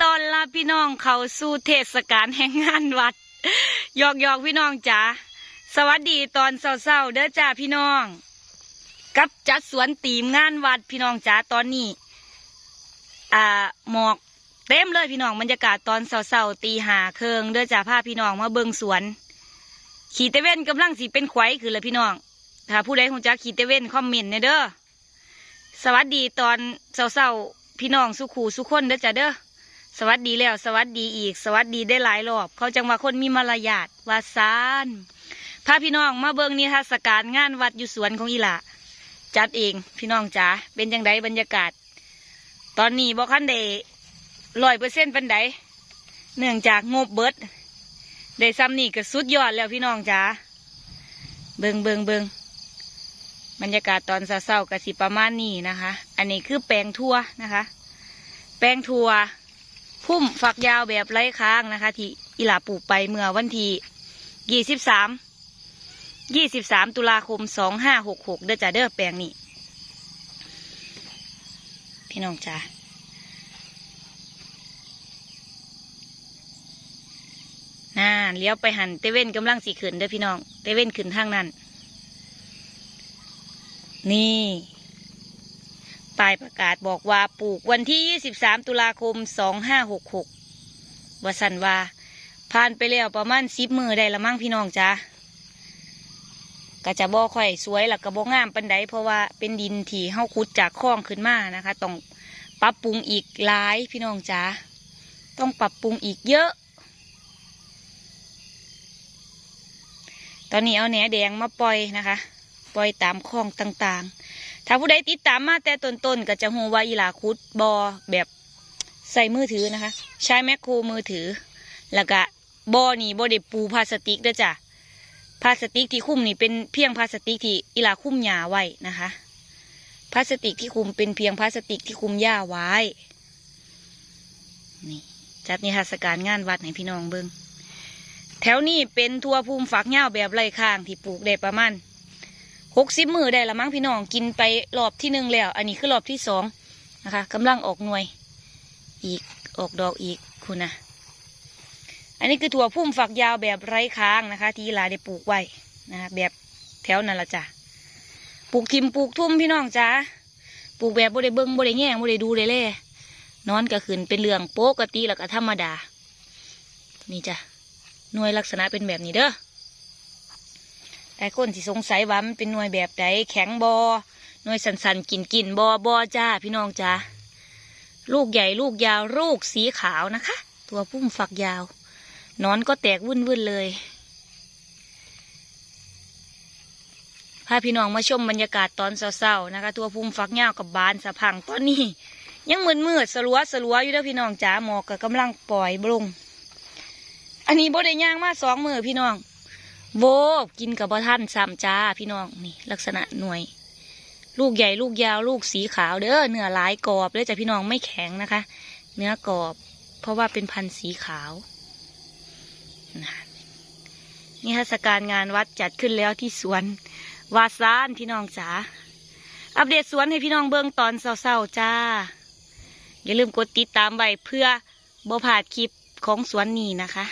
ต้อนรับพี่น้องเข้าสู่เทศกาลแห่งงานวัดยอกยอกพี่น้องจ๋าสวัสดีตอนเศร้าๆเด้อจ้าพี่น้อง กับจัดสวนตีมงานวัดพี่น้องจ๋าตอนนี้ อ่าหมอกเต็มเลยพี่น้องบรรยากาศตอนเศร้าๆตีหาเคืองเด้อจ้าพาพี่น้องมาเบิงสวน ขี่เตเว่นกำลังสิเป็นไขวคือเลยพี่น้องถ้าผู้ใดคงจะขี่เตเว่นคอมเมนต์เนเด้อสวัสดีตอนเศร้าๆพี่น้องสุขูสุขคนเด้อจ้ะเด้อ สวัสดีแล้วสวัสดีอีก สวัสดีได้หลายรอบ เขาจังว่าคนมีมารยาทวาซานพาพี่น้องมาเบิงนิทรรศการงานวัดอยู่สวนของอีหละจัดเองพี่น้องจ๋าเป็นจังไดบรรยากาศ ตอนนี้บอกคันเดร้อยเปอร์เซ็นต์เป็นไดเนื่องจากงบเบิดได้ซ้ำนี่ก็สุดยอดแล้วพี่น้องจ๋าเบิงเบิงเบิงบรรยากาศตอนเศร้าๆกสิประมาณนี้นะคะ อันนี้คือแปลงทั่วนะคะ แปลงทั่ว พุ่มฝักยาวแบบไร้ค้างนะคะ ที่อิหลาปลูกไปเมื่อวันที่ยี่สิบสามยี่สิบสามตุลาคมสองห้าหกหกเด้อจ้าเด้อแปลงนี้พี่น้องจ้าน่าเลี้ยวไปหันเตเว่นกำลังสีขึ้นเด้อพี่น้องเตเว่นขึ้นทางนั้น นี่ ป้ายประกาศบอกว่าปลูกวันที่ 23 ตุลาคม 2566ว่าสันว่าผ่านไปแล้วประมาณสิบมือได้ละมั่งพี่น้องจ้าก็จะบ่อค่อยสวยหลักกระบ่งามปันใดเพราะว่าเป็นดินที่เฮาขุดจากคลองขึ้นมานะคะ ต้องปรับปรุงอีกหลายพี่น้องจ้าต้องปรับปรุงอีกเยอะ ตอนนี้เอาแหนแดงมาปล่อยนะคะ ปล่อยตามคลองต่างๆ ถ้าผู้ใดติดตามมาแต่ต้นๆก็จะหูว่าอีหลาคุดบอแบบใส่มือถือนะคะ ใช้แมคโครมือถือ แล้วก็บอนี่บอเด็ปูพลาสติกด้อจ้ะพลาสติกที่คุ้มนี่เป็นเพียงพลาสติกที่อีหลาคุ้มหญ้าไว้นะคะพลาสติกที่คุมเป็นเพียงพลาสติกที่คุมหญ้าไว้ นี่จัดนิทรรศการงานวัดให้พี่น้องเบิงแถวนี้เป็นทัวภูมิฝักหญ้าแบบไร่ข้างที่ปลูกได้ประมาณ หกสิบมือได้ละมั้งพี่น้องกินไปรอบที่หนึ่งแล้ว อันนี้คือรอบที่สองนะคะกำลังออกหน่วย อีกออกดอกอีกคุณนะอันนี้คือถั่วพุ่มฝักยาวแบบไร้ค้างนะคะ ที่ลาได้ปลูกไว้นะคะแบบแถวนั่นละจ้ะปลูกทิมปลูกทุ่มพี่น้องจ้าปลูกแบบบ่ได้เบิ้งบ่ได้แง่บ่ได้ดูเลยเล่นอนก็ขึ้นเป็นเรื่องปกติแล้วก็ธรรมดา นี่จ้ะหน่วยลักษณะเป็นแบบนี้เด้อ แต่คนที่สงสัยว่ามันเป็นหน่วยแบบใดแข็งบอหน่วยสันๆกินกินบอบอจ้าพี่น้องจ้าลูกใหญ่ลูกยาวลูกสีขาวนะคะ ตัวพุ่มฝักยาว นอนก็แตกวุ่นวุ่นเลยพาพี่น้องมาชมบรรยากาศตอนเศร้าๆนะคะ ตัวพุ่มฝักยาวกับบานสะพังตอนนี้ ยังมืดมืดสลัวสลัวอยู่เด้อพี่น้องจ้าหมอกก็กำลังปล่อยบลงอันนี้บ่ได้ย่างมาสองมือพี่น้อง โวกินกับบ่ท่านซ้ำจ้าพี่น้องนี่ ลักษณะหน่วย ลูกใหญ่ลูกยาวลูกสีขาวเด้อเนื้อหลายกรอบเลยจ้ะพี่น้องไม่แข็งนะคะ เนื้อกรอบ เพราะว่าเป็นพันธุ์สีขาวนี่เทศกาลงานวัดจัดขึ้นแล้วที่สวนวาซานพี่น้องจ๋าอัปเดตสวนให้พี่น้องเบิ่งตอนเศร้าๆจ้า อย่าลืมกดติดตามไว้เพื่อบ่พลาดคลิปของสวนนี้นะคะ